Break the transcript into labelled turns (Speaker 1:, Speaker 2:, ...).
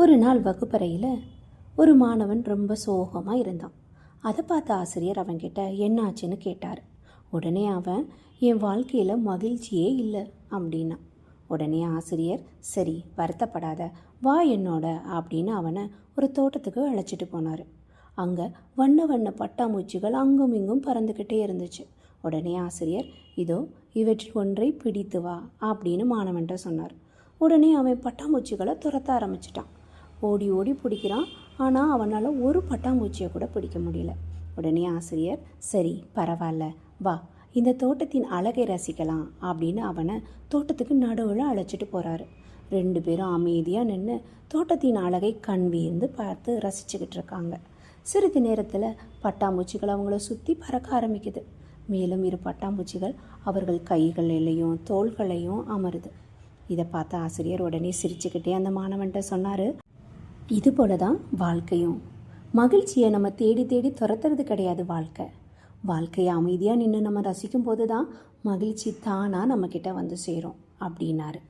Speaker 1: ஒரு நாள் வகுப்பறையில் ஒரு மாணவன் ரொம்ப சோகமாக இருந்தான். அதை பார்த்த ஆசிரியர் அவன்கிட்ட என்னாச்சுன்னு கேட்டார். உடனே அவன் என் வாழ்க்கையில் மகிழ்ச்சியே இல்லை அப்படின்னா உடனே ஆசிரியர் சரி வருத்தப்படாத. வா என்னோட அப்படின்னு அவனை ஒரு தோட்டத்துக்கு அழைச்சிட்டு போனார். அங்கே வண்ண வண்ண பட்டாம்பூச்சிகள் அங்கும் இங்கும் பறந்துக்கிட்டே இருந்துச்சு. உடனே ஆசிரியர் இதோ இவற்றில் ஒன்றை பிடித்து வா அப்படின்னு மாணவன்ட்ட சொன்னார். உடனே அவன் பட்டாம்பூச்சிகளை துரத்த ஆரம்பிச்சிட்டான். ஓடி ஓடி பிடிக்கிறான். ஆனால் அவனால் ஒரு பட்டாம்பூச்சியை கூட பிடிக்க முடியல. உடனே ஆசிரியர் சரி பரவாயில்ல. வா இந்த தோட்டத்தின் அழகை ரசிக்கலாம் அப்படின்னு அவனை தோட்டத்துக்கு நடுவில் அழைச்சிட்டு போகிறாரு ரெண்டு பேரும் அமைதியாக நின்று தோட்டத்தின் அழகை கண் வீர்ந்து பார்த்து ரசிச்சுக்கிட்டு இருக்காங்க. சிறிது நேரத்தில் பட்டாம்பூச்சிகள் அவங்கள சுற்றி பறக்க ஆரம்பிக்குது. மேலும் இரு பட்டாம்பூச்சிகள் அவர்கள் கைகளிலையும் தோள்களையும் அமருது. இதை பார்த்த ஆசிரியர் உடனே சிரிச்சுக்கிட்டே அந்த மாணவன்கிட்ட சொன்னார் இது போல தான் வாழ்க்கையும். மகிழ்ச்சியை நம்ம தேடி தேடி துரத்துறது கிடையாது வாழ்க்கை. வாழ்க்கையை அமைதியாக நின்று நம்ம ரசிக்கும் போது தான் மகிழ்ச்சி தானாக நம்மக்கிட்ட வந்து சேரும் அப்படின்னாரு.